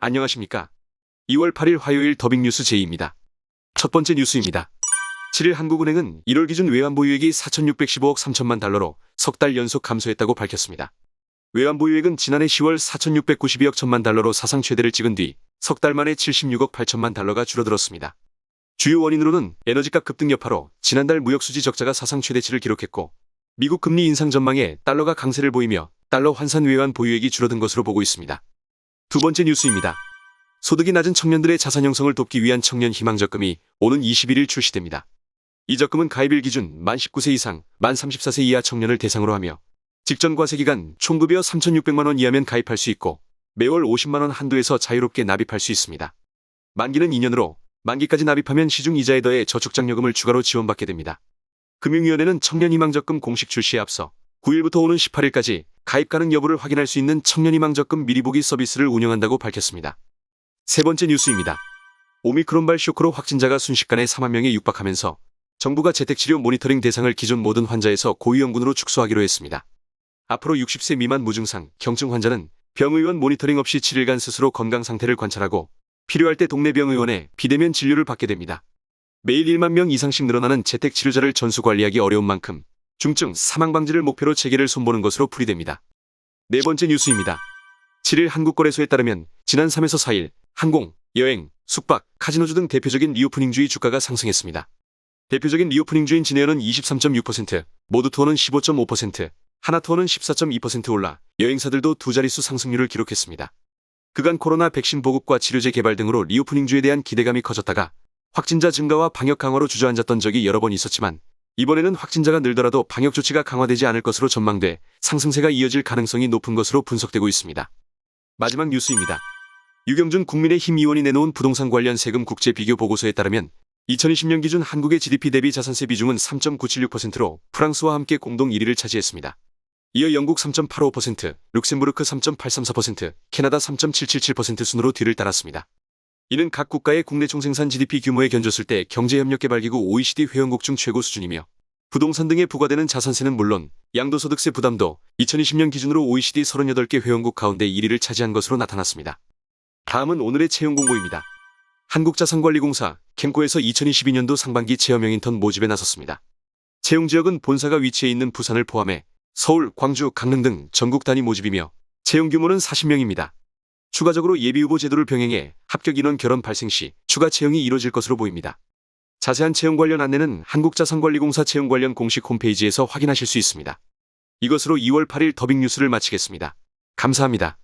안녕하십니까. 2월 8일 화요일 더빙뉴스 제이입니다. 첫 번째 뉴스입니다. 7일 한국은행은 1월 기준 외환보유액이 4,615억 3천만 달러로 석 달 연속 감소했다고 밝혔습니다. 외환보유액은 지난해 10월 4,692억 천만 달러로 사상 최대를 찍은 뒤 석 달 만에 76억 8천만 달러가 줄어들었습니다. 주요 원인으로는 에너지값 급등 여파로 지난달 무역수지 적자가 사상 최대치를 기록했고 미국 금리 인상 전망에 달러가 강세를 보이며 달러 환산 외환 보유액이 줄어든 것으로 보고 있습니다. 두 번째 뉴스입니다. 소득이 낮은 청년들의 자산 형성을 돕기 위한 청년 희망 적금이 오는 21일 출시됩니다. 이 적금은 가입일 기준 만 19세 이상, 만 34세 이하 청년을 대상으로 하며 직전 과세 기간 총급여 3,600만 원 이하면 가입할 수 있고 매월 50만 원 한도에서 자유롭게 납입할 수 있습니다. 만기는 2년으로 만기까지 납입하면 시중 이자에 더해 저축장려금을 추가로 지원받게 됩니다. 금융위원회는 청년 희망적금 공식 출시에 앞서 9일부터 오는 18일까지 가입 가능 여부를 확인할 수 있는 청년희망적금 미리보기 서비스를 운영한다고 밝혔습니다. 세 번째 뉴스입니다. 오미크론발 쇼크로 확진자가 순식간에 4만 명에 육박하면서 정부가 재택치료 모니터링 대상을 기존 모든 환자에서 고위험군으로 축소하기로 했습니다. 앞으로 60세 미만 무증상, 경증 환자는 병의원 모니터링 없이 7일간 스스로 건강 상태를 관찰하고 필요할 때 동네 병의원에 비대면 진료를 받게 됩니다. 매일 1만 명 이상씩 늘어나는 재택 치료자를 전수 관리하기 어려운 만큼 중증 사망 방지를 목표로 체계를 손보는 것으로 풀이됩니다. 네 번째 뉴스입니다. 7일 한국거래소에 따르면 지난 3에서 4일 항공, 여행, 숙박, 카지노주 등 대표적인 리오프닝주의 주가가 상승했습니다. 대표적인 리오프닝주인 진에어는 23.6%, 모두투어는 15.5%, 하나투어는 14.2% 올라 여행사들도 두 자릿수 상승률을 기록했습니다. 그간 코로나 백신 보급과 치료제 개발 등으로 리오프닝주에 대한 기대감이 커졌다가 확진자 증가와 방역 강화로 주저앉았던 적이 여러 번 있었지만 이번에는 확진자가 늘더라도 방역 조치가 강화되지 않을 것으로 전망돼 상승세가 이어질 가능성이 높은 것으로 분석되고 있습니다. 마지막 뉴스입니다. 유경준 국민의힘 의원이 내놓은 부동산 관련 세금 국제 비교 보고서에 따르면 2020년 기준 한국의 GDP 대비 자산세 비중은 3.976%로 프랑스와 함께 공동 1위를 차지했습니다. 이어 영국 3.85%, 룩셈부르크 3.834%, 캐나다 3.777% 순으로 뒤를 따랐습니다. 이는 각 국가의 국내 총생산 GDP 규모에 견줬을 때 경제협력개발기구 OECD 회원국 중 최고 수준이며 부동산 등에 부과되는 자산세는 물론 양도소득세 부담도 2020년 기준으로 OECD 38개 회원국 가운데 1위를 차지한 것으로 나타났습니다. 다음은 오늘의 채용 공고입니다. 한국자산관리공사 캠코에서 2022년도 상반기 체험형 인턴 모집에 나섰습니다. 채용 지역은 본사가 위치해 있는 부산을 포함해 서울, 광주, 강릉 등 전국 단위 모집이며 채용 규모는 40명입니다. 추가적으로 예비후보 제도를 병행해 합격 인원 결혼 발생 시 추가 채용이 이뤄질 것으로 보입니다. 자세한 채용 관련 안내는 한국자산관리공사 채용 관련 공식 홈페이지에서 확인하실 수 있습니다. 이것으로 2월 8일 더빙 뉴스를 마치겠습니다. 감사합니다.